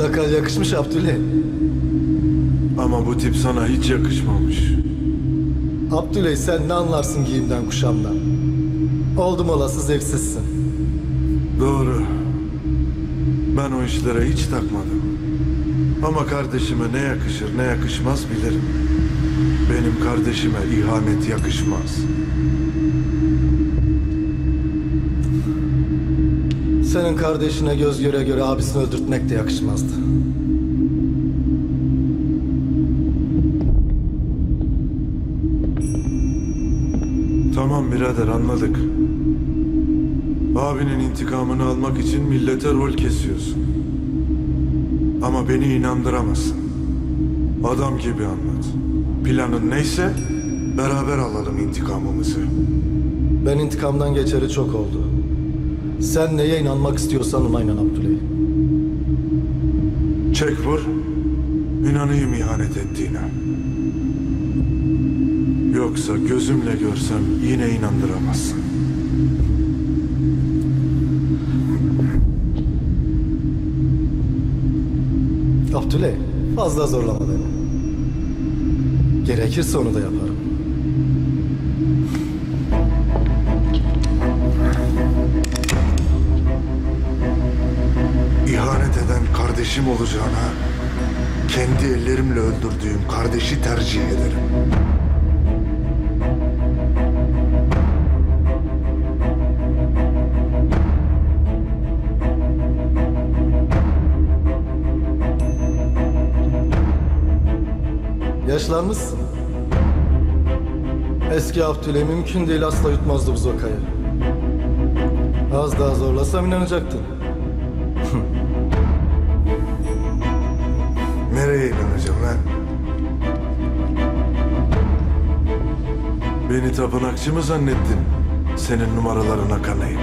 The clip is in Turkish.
Sakal yakışmış Abdüley. Ama bu tip sana hiç yakışmamış. Abdüley sen ne anlarsın giyimden kuşamdan? Oldum olası zevksizsin. Doğru. Ben o işlere hiç takmadım. Ama kardeşime ne yakışır ne yakışmaz bilirim. Benim kardeşime ihanet yakışmaz. Senin kardeşine göz göre göre abisini öldürtmek de yakışmazdı. Tamam birader anladık. Abinin intikamını almak için millete rol kesiyorsun. Ama beni inandıramazsın. Adam gibi anlat. Planın neyse beraber alalım intikamımızı. Ben intikamdan geçeri çok oldu. Sen neye inanmak istiyorsan ona inan Abdüley. Çek vur. İnanayım ihanet ettiğine. Yoksa gözümle görsem yine inandıramazsın. Abdüley fazla zorlama beni. Gerekirse onu da yaparım. Kardeşim olacağına kendi ellerimle öldürdüğüm kardeşi tercih ederim. Yaşlanmışsın. Eski Abdüley mümkün değil asla yutmazdı bu zokayı. Az daha zorlasam inanacaktın. Nereye inanacağım lan? Beni tapınakçı mı zannettin? Senin numaralarına kanayım.